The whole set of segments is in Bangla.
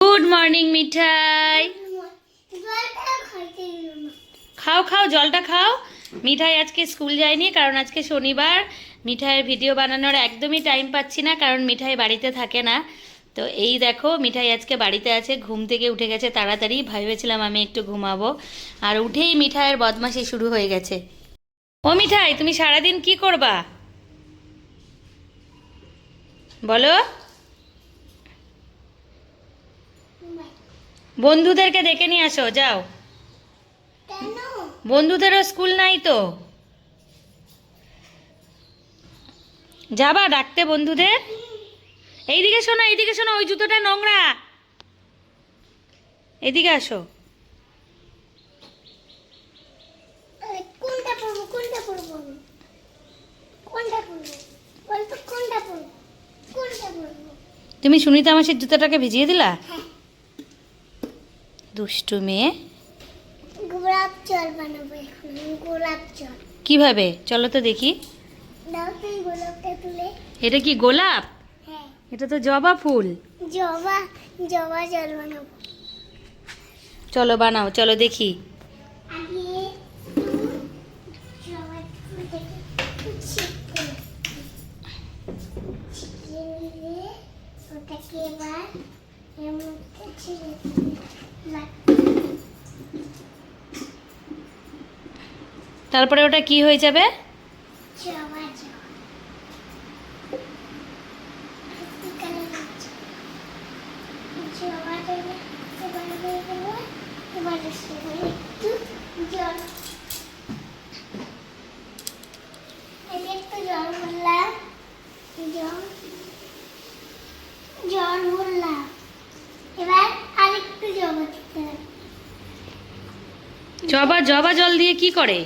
গুড মর্নিং মিঠাই। খাও খাও জলটা খাও। মিঠাই আজকে স্কুল যায়নি কারণ আজকে শনিবার। মিঠাইয়ের ভিডিও বানানোর একদমই টাইম পাচ্ছি না কারণ মিঠাই বাড়িতে থাকে না। তো এই দেখো মিঠাই আজকে বাড়িতে আছে ঘুম থেকে উঠে গেছে তাড়াতাড়ি। ভেবেছিলাম আমি একটু ঘুমাবো। আর উঠেই মিঠাইয়ের বদমাশি শুরু হয়ে গেছে। ও মিঠাই তুমি সারাদিন কি করবা? বলো। বন্ধুদেরকে ডেকে নিয়ে আসো যাও। বন্ধুদেরও স্কুল নাই তো। যাবা ডাকতে বন্ধুদের। এইদিকে শোনো এইদিকে শোনো ওই জুতোটা নোংরা। এদিকে আসো। কোনটা পড়ব কোনটা পড়ব কোনটা পড়ব কোনটা পড়ব কোনটা পড়ব তুমি সুনিতা মাসির জুতোটাকে ভিজিয়ে দিলা? দুষ্টু মেয়ে। গোলাপ জল বানাবো এখন গোলাপ জল। কীভাবে? চলো তো দেখি। এটা কি গোলাপ? হ্যাঁ। এটা তো জবা ফুল। জবা জবা জল বানাবো। চলো বানাও চলো দেখি। তারপরে ওটা কি হয়ে যাবে হয়ে জল এই যে একটু জল ভরলাম জল জল ভরলাম এবার আরেকটু জবা দিতে হবে জবা জবা জল দিয়ে কি করে?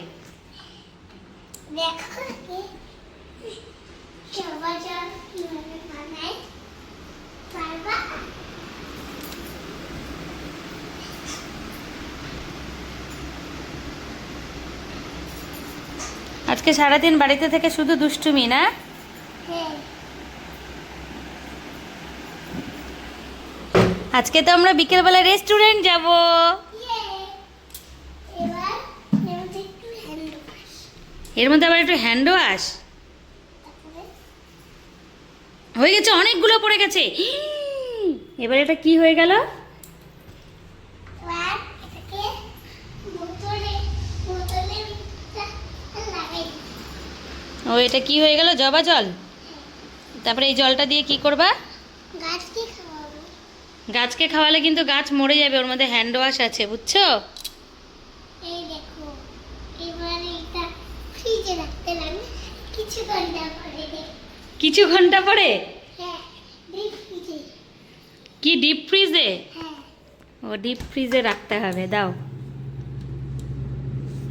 আজকে সারাদিন বাড়িতে থেকে শুধু দুষ্টুমি না? হ্যাঁ। আজকে তো আমরা বিকেলবেলা রেস্টুরেন্ট যাব ইয়ে এবার এবার একটু হ্যান্ড ওয়াশ এর মধ্যে আবার একটু হ্যান্ড ওয়াশ হয়ে গেছে অনেকগুলো পড়ে গেছে। এবার এটা কি হয়ে গেল? ও এটা কি হয়ে গেল? জবা জল? তারপরে এই জলটা দিয়ে কি করবা? গাছকে খাওয়ালে কিন্তু গাছ মরে যাবে ওর মধ্যে হ্যান্ড ওয়াশ আছে বুঝছ? এই দেখো এবার এটা ফ্রিজে রাখতে কিছু ঘণ্টা পরে কিছু ঘণ্টা পরে? হ্যাঁ কি ডিপ ফ্রিজে হ্যাঁ। ও ডিপ ফ্রিজে রাখতে হবে দাও।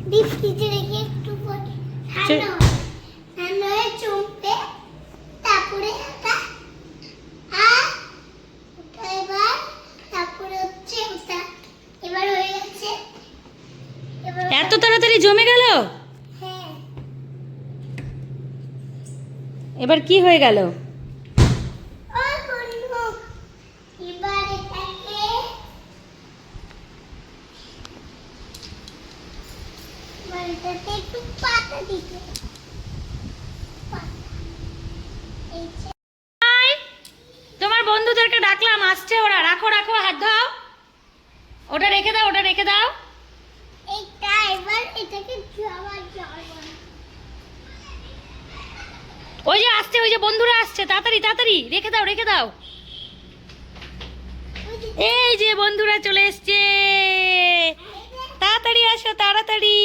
ডিপ ফ্রিজে রেখে একটু পরে ঠান্ডা হবে। ঠান্ডা হয়ে চমকে তারপরে এটা আর ওটা এবার তারপরে হচ্ছে ওটা। এবার হয়ে গেছে। এত তাড়াতাড়ি জমে গেল হ্যাঁ এবার কি হয়ে গেল? তোমার বন্ধুদেরকে ডাকলাম আসছে ওরা। রাখো রাখো হাত দাও ওটা রেখে দাও ওটা রেখে দাও। এইটা এবার এটাকে জবা জল। ওই যে আসছে, ওই যে বন্ধুরা আসছে, তাড়াতাড়ি তাড়াতাড়ি, রেখে দাও রেখে দাও। এই যে বন্ধুরা চলে এসছে। তাড়াতাড়ি আসো, তাড়াতাড়ি।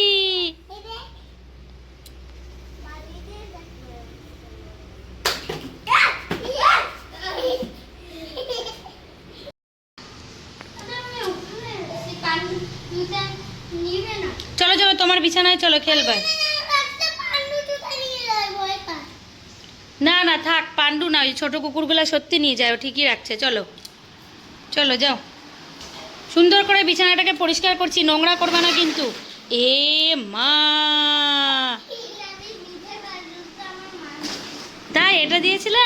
চলো চলো, তোমার বিছানায় চলো, খেলবে। না না, থাক, পাণ্ডু না, ওই ছোটো কুকুরগুলো সত্যি নিয়ে যায়, ও ঠিকই রাখছে, চলো। চলো, যাও। সুন্দর করে বিছানাটাকে পরিষ্কার করছি, নোংরা করবে না কিন্তু। এ মা। তাই, এটা দিয়েছিল?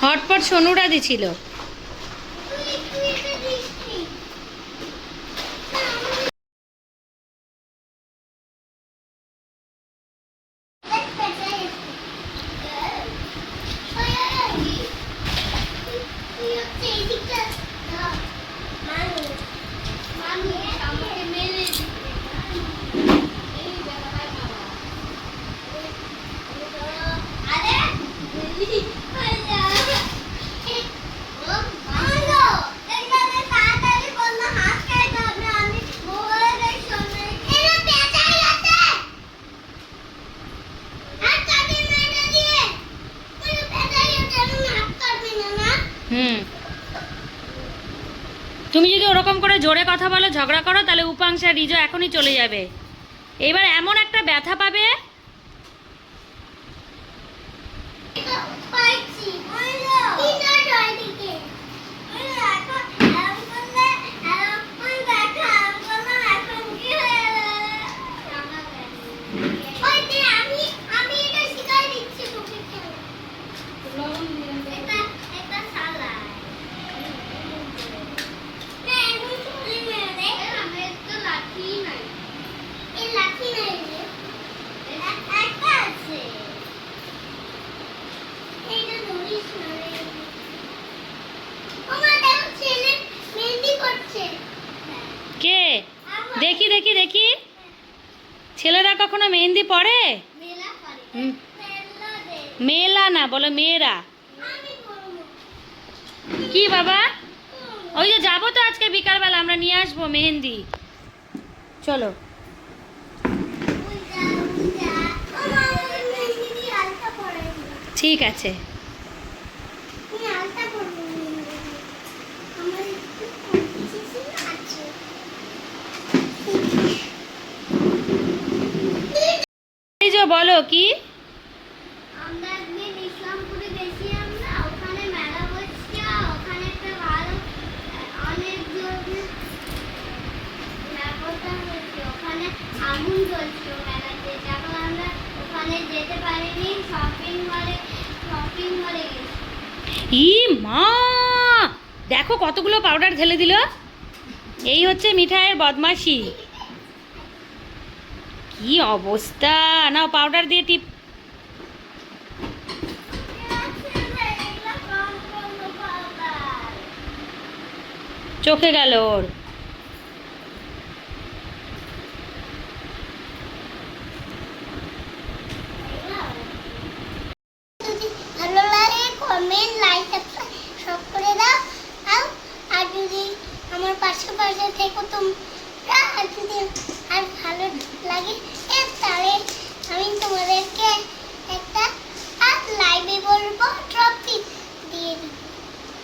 হটপট সোনুরা দিছিল। জোরে কথা বলো, ঝগড়া করো, তাহলে উপাংশা রিজো এখনই চলে যাবে। এবার এমন একটা ব্যথা পাবে পড়ে? মেলা না বলো মেয়েরা। কি বাবা? ওই যে যাব তো আজকে বিকালবেলা আমরা নিয়ে আসব মেহেন্দি। চলো। ঠিক আছে। এই যে বলো কি? মা! দেখো কতগুলো পাউডার ঢেলে দিল। এই হচ্ছে মিঠাইয়ের বদমাশি। কি অবস্থা? নাও পাউডার দিয়ে টিপ চোখে গেল ওর।